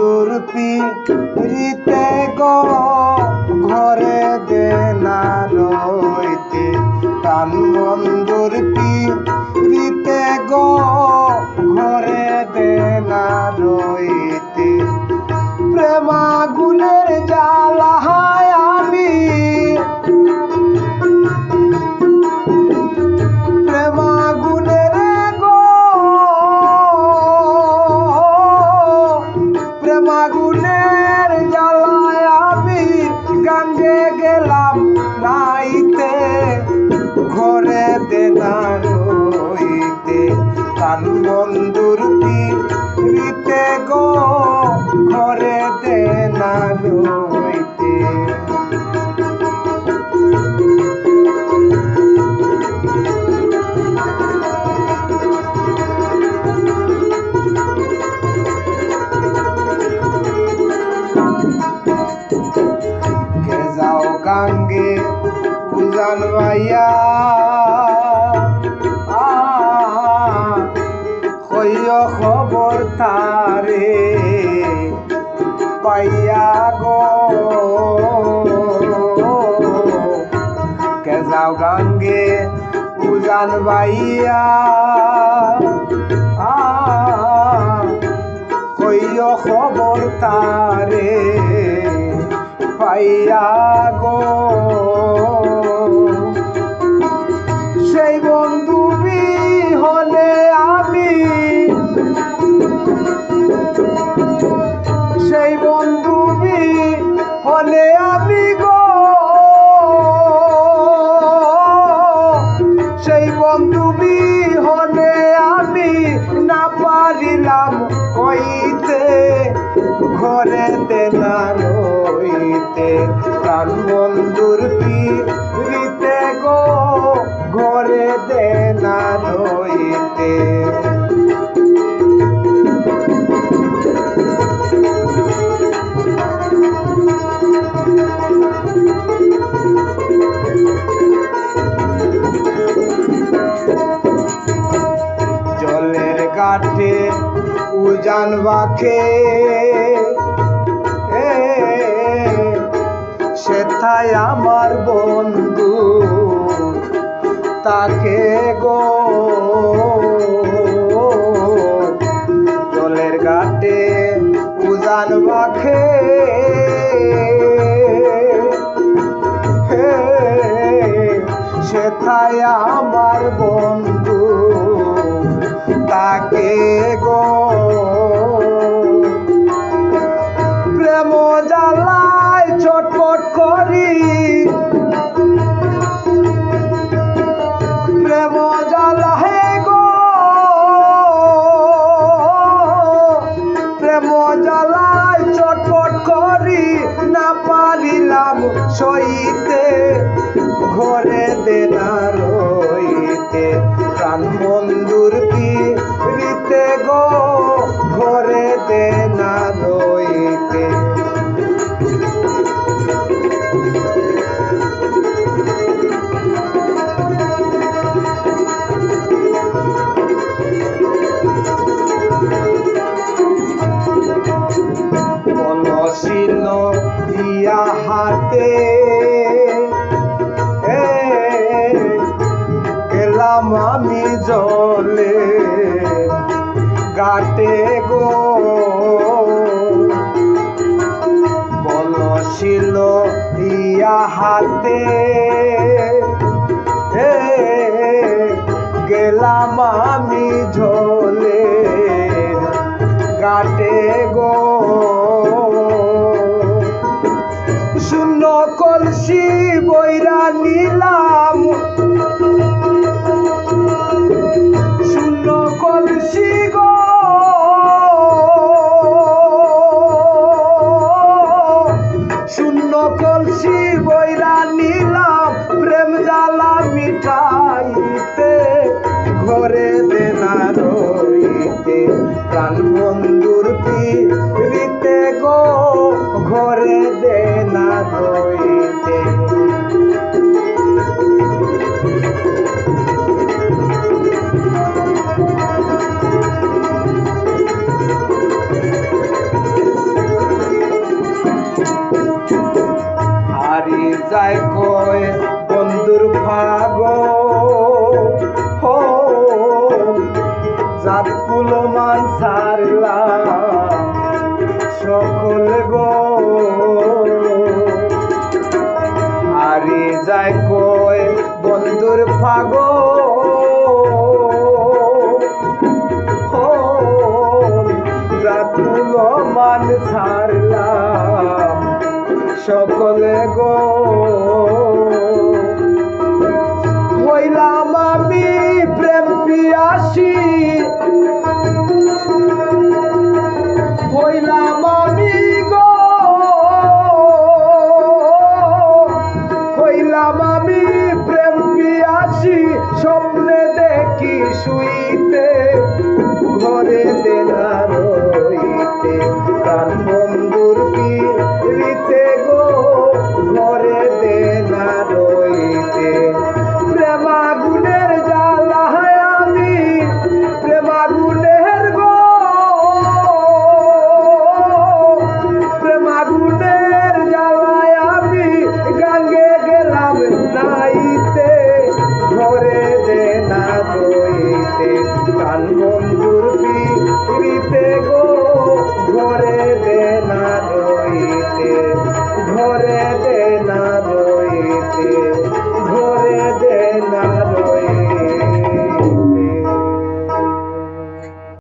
বন্ধুর রীতে গো কান বন্ধুর পিতে গো ঘরে দেনা রইতে যাও গাঙ্গে উজান ভাইয়া। পাইয়া গো। কে যাও গঙ্গে উজান বাইয়া। কইয় খবর তারে পাইয়া গো। সেই বন্ধু হলে আমি না পারিলাম কইতে। ঘরেতে না রইতে প্রাণ বন্ধুর পিড়িতে বাখে সেথায় আমার বন্ধু তাকে গো। জলের ঘাটে উজান বাখে সেথায় আমার বন্ধু তাকে বনশীল ইয়া হাতে। গেলাম আমি জলে গাটে গো। জ্বালা মিটাইতে ঘরে দেনা রইতে। প্রাণ বন্ধুর পিতে গো ঘরে দেনা রইতে। যায় কয় ভাগ জাত কুলমান সারলাম সকল গো। আরে যায় কয় বন্ধুর ফাগ রাতুল মান ছাড়লাম সকলে গো। sweet.